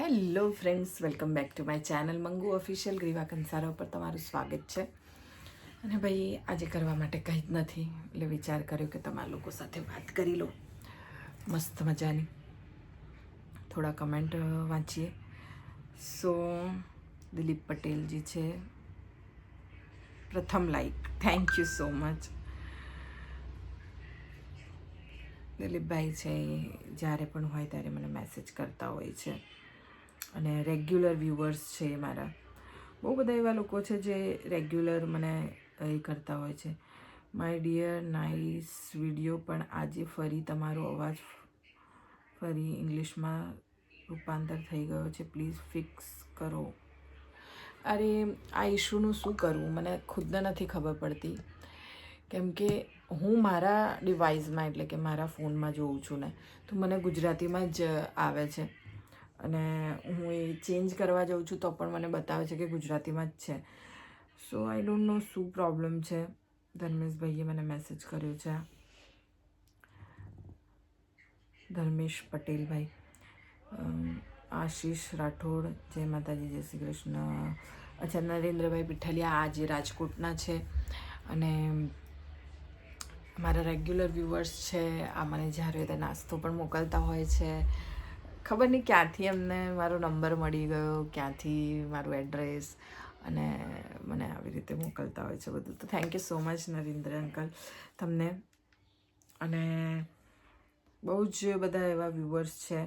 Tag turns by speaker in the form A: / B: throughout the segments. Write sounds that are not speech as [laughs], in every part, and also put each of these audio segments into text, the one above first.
A: Hello friends, welcome back to my channel Mangu official Griva Kansara ઉપર તમારું સ્વાગત છે. અને ભાઈ, આજે કરવા માટે કંઈ જ નથી. એટલે વિચાર કર્યો કે તમારા લોકો સાથે વાત કરી લો મસ્ત મજાની. થોડા કમેન્ટ વાંચીએ. સો, દિલીપ પટેલજી છે. પ્રથમ like. Thank you so much દિલીપભાઈ છે, જ્યારે પણ હોય ત્યારે મને મેસેજ કરતા હોય છે. અને રેગ્યુલર વ્યૂવર્સ છે મારા. બહુ બધા એવા લોકો છે જે રેગ્યુલર મને એ કરતા હોય છે. માય ડિયર નાઇસ વીડિયો પણ આજે ફરી તમારો અવાજ ફરી ઇંગ્લિશમાં રૂપાંતર થઈ ગયો છે. પ્લીઝ ફિક્સ કરો. અરે, આ ઇશ્યુનું શું કરવું? મને ખુદને નથી ખબર પડતી. કેમ કે હું મારા ડિવાઇસમાં એટલે કે મારા ફોનમાં જોઉં છું ને, તો મને ગુજરાતીમાં જ આવે છે. અને હું એ ચેન્જ કરવા જાઉં છું તો પણ મને બતાવે છે કે ગુજરાતીમાં જ છે. સો આઈ ડોન્ટ નો શું પ્રોબ્લેમ છે. ધર્મેશભાઈએ મને મેસેજ કર્યો છે. ધર્મેશ પટેલભાઈ. આશીષ રાઠોડ, જય માતાજી, જય શ્રી કૃષ્ણ. અચ્છા, નરેન્દ્રભાઈ પીઠલિયા આજે રાજકોટના છે. અને મારા રેગ્યુલર વ્યૂવર્સ છે. આ મને જ્યારે નાસ્તો પણ મોકલતા હોય છે. ખબર નહીં ક્યાંથી એમને મારો નંબર મળી ગયો, ક્યાંથી મારું એડ્રેસ અને મને આવી રીતે મોકલતા હોય છે બધું. તો thank you so much Narendra uncle તમને. અને બહુ જ બધા એવા વ્યૂવર્સ છે.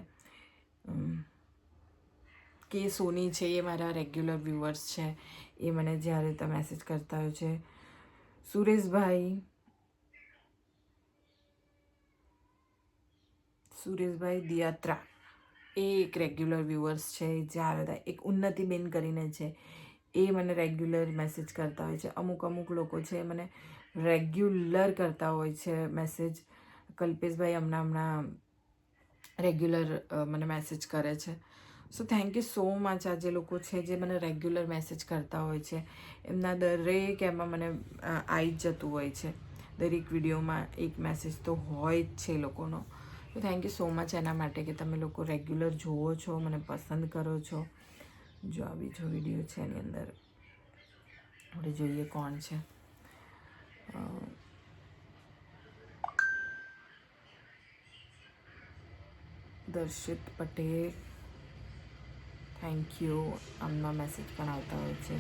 A: કે સોની છે એ મારા રેગ્યુલર વ્યૂવર્સ છે. એ મને જ્યારે તો મેસેજ કરતા હોય છે. સુરેશભાઈ. સુરેશભાઈ દિયાત્રા. એ એક રેગ્યુલર વ્યૂવર્સ છે જ્યારે હતા એક ઉન્નતિબેન કરીને છે. એ મને રેગ્યુલર મેસેજ કરતા હોય છે. અમુક અમુક લોકો છે, એ મને રેગ્યુલર કરતા હોય છે મેસેજ કલ્પેશભાઈ હમણાં હમણાં રેગ્યુલર મને મેસેજ કરે છે. So thank you so much આ જે લોકો છે, જે મને રેગ્યુલર મેસેજ કરતા હોય છે. એમના દરેક એમાં મને આવી જ જતું હોય છે. દરેક વિડીયોમાં એક મેસેજ તો હોય જ છે લોકોનો. તો થેન્ક યુ સો મચ એના માટે કે તમે લોકો રેગ્યુલર જુઓ છો, મને પસંદ કરો છો. જો આ બીજો વીડિયો છે એની અંદર. આપણે જોઈએ કોણ છે. દર્શિત પટેલ. થેન્ક યુ આમના મેસેજ પણ આવતા હોય છે.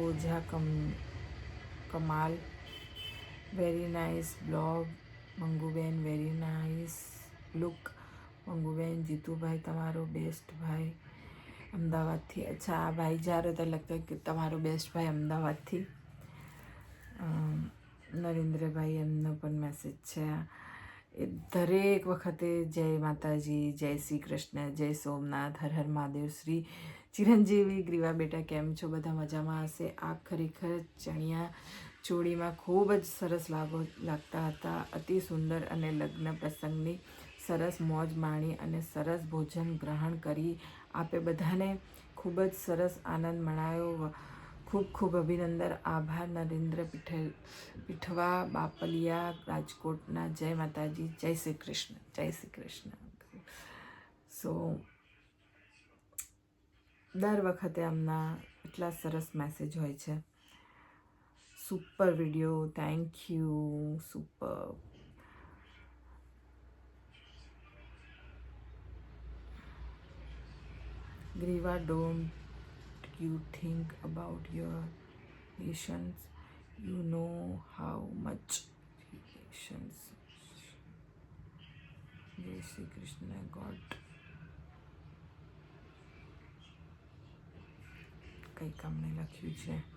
A: ઓઝા કમ, કમાલ. વેરી નાઇસ બ્લોગ મંગુબેન વેરી નાઇસ લુક મંગુબેન જીતુભાઈ તમારો બેસ્ટ ભાઈ. અમદાવાદથી, અચ્છા, આ ભાઈ જ્યારે તો લગતા કે તમારો બેસ્ટ ભાઈ અમદાવાદથી. નરેન્દ્રભાઈ, એમનો પણ મેસેજ છે. એ દરેક વખતે જય માતાજી, જય શ્રી કૃષ્ણ, જય સોમનાથ, હર હર મહાદેવ, શ્રી ચિરંજીવી, ગ્રીવા બેટા, કેમ છો? બધા મજામાં હશે? આ ખરેખર ચણિયા ચોળીમાં ખૂબ જ સરસ લાગો લાગતા હતા. અતિ સુંદર અને લગ્ન પ્રસંગની સરસ મોજ માણી અને સરસ ભોજન ગ્રહણ કરી આપે બધાને ખૂબ જ સરસ આનંદ મનાયો ખૂબ ખૂબ અભિનંદન. આભાર, નરેન્દ્ર પીઠલ પીઠવા, બાપલિયા, રાજકોટના. જય માતાજી. જય શ્રી કૃષ્ણ. જય શ્રી કૃષ્ણ. સો દર વખતે આમના એટલા સરસ મેસેજ હોય છે. Super video thank you super Griva don't you think about your patients you know how much patience જય શ્રી કૃષ્ણ ગોડ કંઈ કામને લખ્યું છે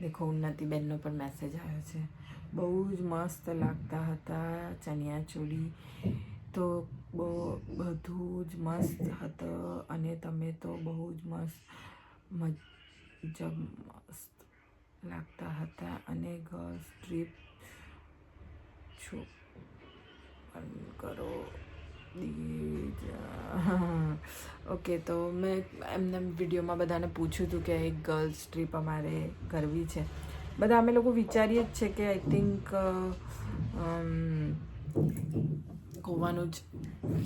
A: દેખો ઉન્નતિબેનનો પણ મેસેજ આવ્યો છે. બહુ જ મસ્ત લાગતા હતા ચણિયા ચોળી તો બહુ બધું જ મસ્ત હતો અને તમે તો બહુ જ મસ્ત મજ મસ્ત લાગતા હતા અને ગર્લ્સ ટ્રીપ છો. કરો. [laughs] ઓકે તો મેં એમને વિડીયોમાં બધાને પૂછ્યું હતું કે એક ગર્લ્સ ટ્રીપ અમારે કરવી છે. બધા અમે લોકો વિચારીએ જ છે કે આઈ થિંક ગોવાનું જ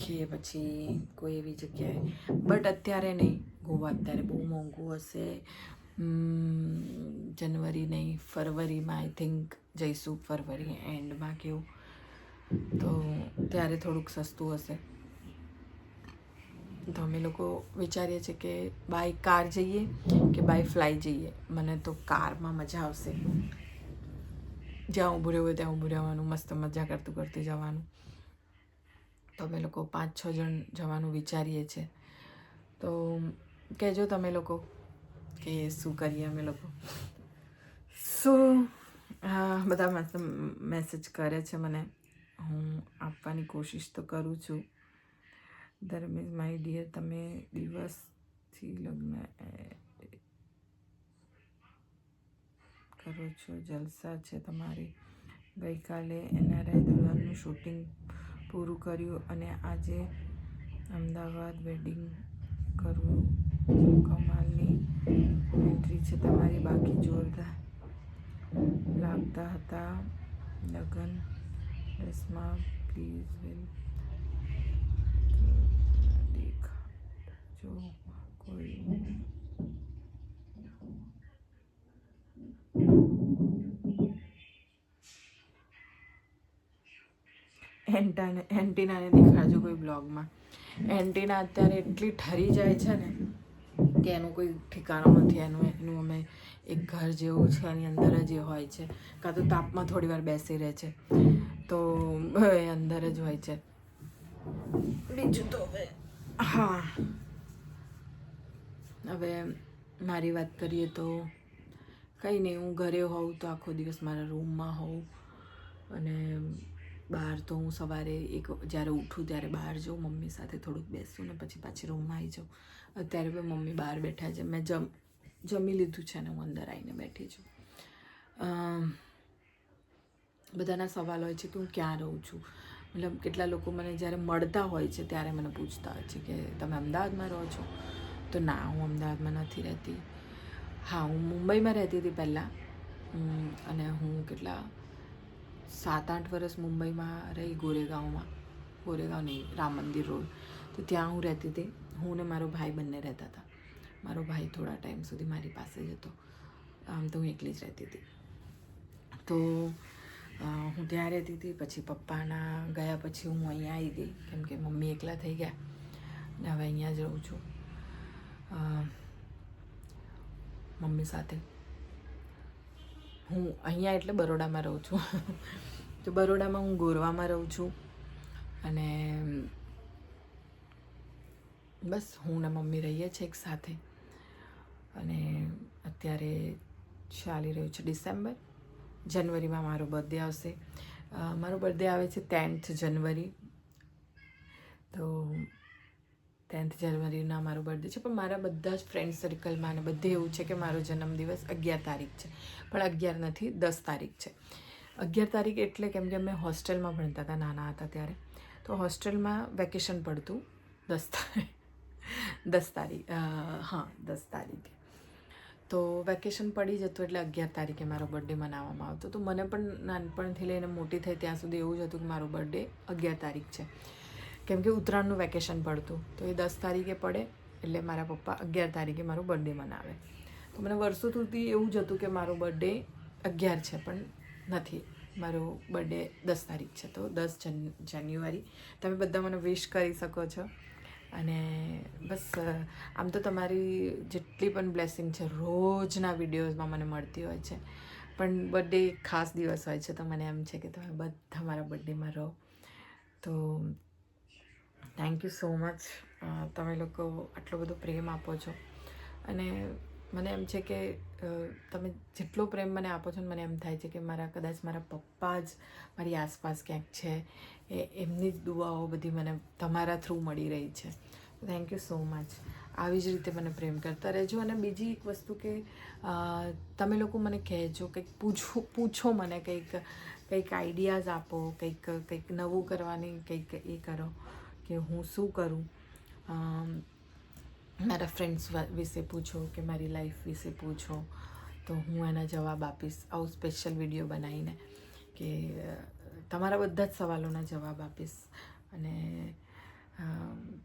A: કે પછી કોઈ એવી જગ્યાએ. બટ અત્યારે નહીં. ગોવા અત્યારે બહુ મોંઘું હશે. જનવરી નહીં, ફરવરીમાં આઈ થિંક જઈશું ફરવરી એન્ડમાં કેવું તો ત્યારે થોડુંક સસ્તું હશે. તો અમે લોકો વિચારીએ છીએ કે બાય કાર જઈએ કે બાય ફ્લાય જઈએ. મને તો કારમાં મજા આવશે. જ્યાં ઊભું રહેવું ત્યાં ઊભું રહેવાનું, મસ્ત મજા કરતું કરતું જવાનું. તો અમે લોકો પાંચ છ જણ જવાનું વિચારીએ છીએ. તો કહેજો તમે લોકો કે શું કરીએ અમે લોકો. હા, બધા મસ્ત મેસેજ કરે છે મને. હું આપવાની કોશિશ તો કરું છું. ધર્મેશ માય ડિયર તમે દિવસથી લગ્ન કરો છો, જલસા છે તમારી. ગઈકાલે એનઆરઆઈ દુલ્હનનું શૂટિંગ પૂરું કર્યું અને આજે અમદાવાદ વેડિંગ કરવું કમાલની એન્ટ્રી છે તમારી બાકી જોરદાર. લાગતા હતા લગન. ડ્રેસમાં પ્લીઝ વેલ દેખાડજો કોઈ એન્ટાને એન્ટીનાને દેખાડજો કોઈ બ્લોગમાં એન્ટીના અત્યારે એટલી ઠરી જાય છે ને કે એનું કોઈ ઠેકાણું નથી એનું એનું અમે એક ઘર જેવું છે એની અંદર જ એ હોય છે કાં તો તાપમાં થોડી વાર બેસી રહે છે તો એ અંદર જ હોય છે. બીજું તો હવે. હા. હવે મારી વાત કરીએ તો કંઈ નહીં હું ઘરે હોઉં તો આખો દિવસ મારા રૂમમાં હોઉં અને બહાર તો હું સવારે એક જ્યારે ઉઠું ત્યારે બહાર જાઉં મમ્મી સાથે થોડુંક બેસું ને પછી પાછી રૂમમાં આવી જાઉં. અત્યારે પણ મમ્મી બહાર બેઠા છે. મેં જમ જમી લીધું છે ને હું અંદર આવીને બેઠી છું. બધાના સવાલ હોય છે કે હું ક્યાં રહું છું? મતલબ કેટલા લોકો મને જ્યારે મળતા હોય છે ત્યારે મને પૂછતા હોય છે કે તમે અમદાવાદમાં રહો છો? તો ના, હું અમદાવાદમાં નથી રહેતી. હા, હું મુંબઈમાં રહેતી હતી પહેલાં. અને હું કેટલા સાત આઠ વર્ષ મુંબઈમાં રહી ગોરેગાંવમાં. ગોરેગાંવ નહીં, રામ મંદિર રોડ. તો ત્યાં હું રહેતી હતી. હું ને મારો ભાઈ બંને રહેતા હતા. મારો ભાઈ થોડા ટાઈમ સુધી મારી પાસે જ હતો. આમ તો હું એકલી જ રહેતી હતી. તો હું ત્યાં રહેતી હતી પછી પપ્પાના ગયા પછી હું અહીંયા આવી ગઈ. કેમ કે મમ્મી એકલા થઈ ગયા. અને હવે અહીંયા જ રહું છું. મમ્મી સાથે. હું અહીંયા એટલે બરોડામાં રહું છું. [laughs] તો બરોડામાં હું ગોરવામાં રહું છું. અને બસ હું ને મમ્મી રહીએ છીએ એક સાથે. અને અત્યારે ચાલી રહ્યું છે ડિસેમ્બર. જનવરીમાં મારો બર્થડે આવશે. મારો બર્થડે આવે છે ટેન્થ જનવરી તો ટેન્થ જનવરીના મારો બર્થડે છે. પણ મારા બધા જ ફ્રેન્ડ સર્કલમાં અને બધે એવું છે કે મારો જન્મદિવસ અગિયાર તારીખ છે. પણ અગિયાર નથી, દસ તારીખ છે. અગિયાર તારીખ એટલે કેમ કે અમે હોસ્ટેલમાં ભણતા હતા, નાના હતા ત્યારે. તો હોસ્ટેલમાં વેકેશન પડતું દસ તારીખ દસ તારીખ હા, દસ તારીખે. તો વેકેશન પડી જતું એટલે અગિયાર તારીખે મારો બર્થડે મનાવવામાં આવતો. તો મને પણ નાનપણથી લઈને મોટી થઈ ત્યાં સુધી એવું જ હતું કે મારો બર્થડે અગિયાર તારીખ છે. કેમ કે ઉત્તરાયણનું વેકેશન પડતું. તો એ દસ તારીખે પડે એટલે મારા પપ્પા અગિયાર તારીખે મારો બર્થડે મનાવે. તો મને વર્ષો સુધી એવું જ હતું કે મારો બર્થડે અગિયાર છે, પણ નથી. મારો બર્થડે દસ તારીખ છે. તો દસ જન, જાન્યુઆરી. તમે બધા મને વિશ કરી શકો છો. અને બસ આમ તો તમારી જેટલી પણ બ્લેસિંગ છે, રોજના વિડીયોઝમાં મને મળતી હોય છે. પણ બર્થડે એક ખાસ દિવસ હોય છે તો મને એમ છે કે તમે બધા મારા બર્થડેમાં રહો. તો થેન્ક યુ સો મચ તમે લોકો આટલો બધો પ્રેમ આપો છો. અને મને એમ છે કે તમે જેટલો પ્રેમ મને આપો છો ને મને એમ થાય છે કે મારા કદાચ મારા પપ્પા જ મારી આસપાસ ક્યાંક છે, એ એમની જ દુઆઓ બધી મને તમારા થ્રુ મળી રહી છે. થેન્ક યુ સો મચ આવી જ રીતે મને પ્રેમ કરતા રહેજો અને બીજી એક વસ્તુ કે તમે લોકો મને કહેજો કંઈક પૂછો પૂછો મને કંઈક કંઈક આઈડિયાઝ આપો, કંઈક કંઈક નવું કરવાની કંઈક એ કરો કે હું શું કરું. મારા ફ્રેન્ડ્સ વિશે પૂછો કે મારી લાઈફ વિશે પૂછો, તો હું એના જવાબ આપીશ. આવું સ્પેશિયલ વીડિયો બનાવીને કે તમારા બધા જ સવાલોના જવાબ આપીશ. અને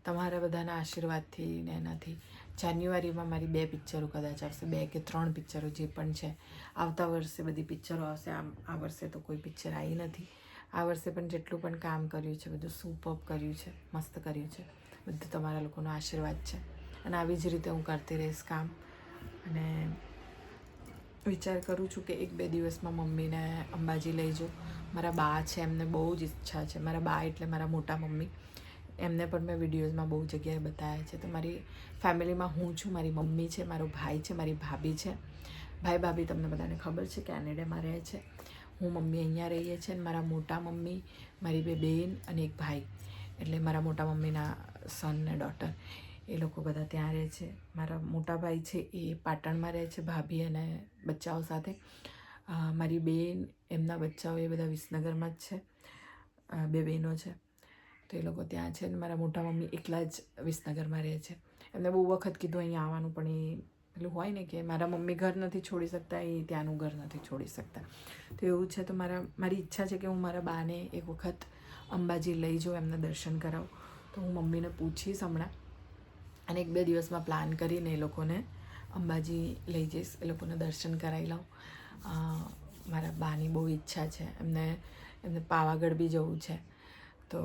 A: તમારા બધાના આશીર્વાદથી ને એનાથી. જાન્યુઆરીમાં મારી બે પિક્ચરો કદાચ આવશે, બે કે ત્રણ પિક્ચરો જે પણ છે. આવતા વર્ષે બધી પિક્ચરો આવશે, આમ, આ વર્ષે તો કોઈ પિક્ચર આવી નથી. આ વર્ષે પણ જેટલું પણ કામ કર્યું છે, બધું સુપઅપ કર્યું છે, મસ્ત કર્યું છે. બધું તમારા લોકોનો આશીર્વાદ છે. અને આવી જ રીતે હું કરતી રહીશ કામ. અને વિચાર કરું છું કે એક બે દિવસમાં મમ્મીને અંબાજી લઈ જાઉં. મારા બા છે, એમને બહુ જ ઈચ્છા છે. મારા બા એટલે મારા મોટા મમ્મી. એમને પણ મેં વિડીયોઝમાં બહુ જગ્યાએ બતાવ્યા છે. તો મારી ફેમિલીમાં હું છું, મારી મમ્મી છે, મારો ભાઈ છે, મારી ભાભી છે. ભાઈ, ભાભી તમને બધાને ખબર છે, કેનેડામાં રહે છે. હું મમ્મી અહીંયા રહીએ છીએ અને મારા મોટા મમ્મી, મારી બે બેન અને એક ભાઈ. એટલે મારા મોટા મમ્મીના સન ને ડોટર એ લોકો બધા ત્યાં રહે છે. મારા મોટા ભાઈ છે એ પાટણમાં રહે છે, ભાભી અને બચ્ચાઓ સાથે. મારી બેન, એમના બચ્ચાઓ એ બધા વિસનગરમાં જ છે. બે બહેનો છે. તો એ લોકો ત્યાં છે ને મારા મોટા મમ્મી એકલા જ વિસનગરમાં રહે છે. એમને બહુ વખત કીધું અહીંયા આવવાનું, પણ એ પેલું હોય ને કે મારા મમ્મી ઘર નથી છોડી શકતા, એ ત્યાંનું ઘર નથી છોડી શકતા. તો એવું છે તો મારા, મારી ઈચ્છા છે કે હું મારા બાને એક વખત અંબાજી લઈ જાઉં, એમને દર્શન કરાવું. તો હું મમ્મીને પૂછીશ હમણાં અને એક બે દિવસમાં પ્લાન કરીને એ લોકોને અંબાજી લઈ જઈશ. એ લોકોને દર્શન કરાવી લઉં. મારા બાની બહુ ઈચ્છા છે. એમને એમને પાવાગઢ બી જવું છે. તો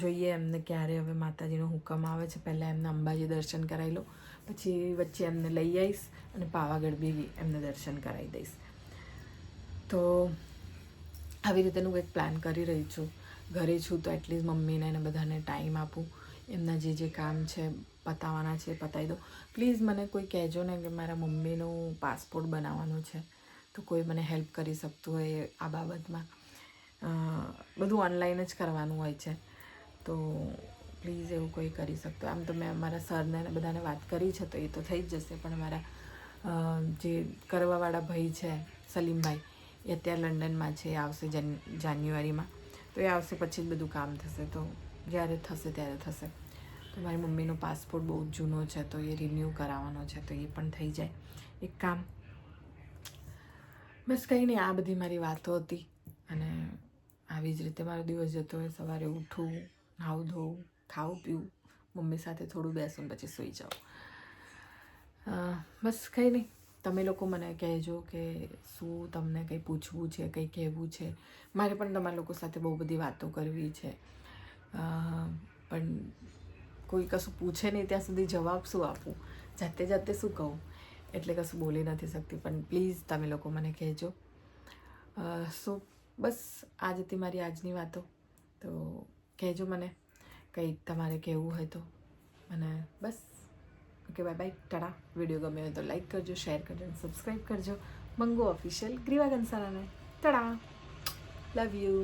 A: જોઈએ એમને ક્યારે હવે માતાજીનો હુકમ આવે છે. પહેલાં એમને અંબાજી દર્શન કરાવી લઉં. પછી વચ્ચે એમને લઈ આવીશ અને પાવાગઢ બી એમને દર્શન કરાવી દઈશ. તો આવી રીતેનું કંઈક પ્લાન કરી રહી છું. ઘરે છું તો એટલીસ્ટ મમ્મીને અને બધાને ટાઈમ આપું. એમના જે જે કામ છે પતાવવાના છે પતાવી દો પ્લીઝ મને કોઈ કહેજો ને કે મારા મમ્મીનું પાસપોર્ટ બનાવવાનું છે, તો કોઈ મને હેલ્પ કરી શકતું હોય આ બાબતમાં. બધું ઓનલાઈન જ કરવાનું હોય છે. તો પ્લીઝ એવું કોઈ કરી શકતો. આમ તો મેં અમારા સરને બધાને વાત કરી છે, તો એ તો થઈ જ જશે, પણ મારા જે કરવાવાળા ભાઈ છે, સલીમભાઈ, એ અત્યારે લંડનમાં છે, એ આવશે જન જાન્યુઆરીમાં. તો એ આવશે પછી જ બધું કામ થશે, તો જ્યારે થશે ત્યારે થશે. તો મારી મમ્મીનો પાસપોર્ટ બહુ જૂનો છે, તો એ રિન્યૂ કરાવવાનો છે, તો એ પણ થઈ જાય. એક કામ, બસ કંઈ નહીં, આ બધી મારી વાતો હતી અને આવી જ રીતે મારો દિવસ જતો હોય, સવારે ઉઠવું નાહવું ધોવું, ખાવું પીવું, મમ્મી સાથે થોડું બેસું પછી સૂઈ જાઉં. બસ કંઈ નહીં. તમે લોકો મને કહેજો કે શું તમને કંઈ પૂછવું છે, કંઈ કહેવું છે. મારે પણ તમારા લોકો સાથે બહુ બધી વાતો કરવી છે. પણ કોઈ કશું પૂછે નહીં ત્યાં સુધી જવાબ શું આપું? જાતે જાતે શું કહું? એટલે કશું બોલી નથી શકતી. પણ પ્લીઝ તમે લોકો મને કહેજો. સો બસ આ જ હતી મારી આજની વાતો. તો કહેજો મને કંઈ તમારે કહેવું હોય તો. અને બસ. Okay bye bye tata video ગમે હોય તો લાઈક કરજો શેર કરજો અને સબસ્ક્રાઈબ કરજો. મંગો ઓફિશિયલ ગ્રીવા કંસારાને ટાટા લવ યુ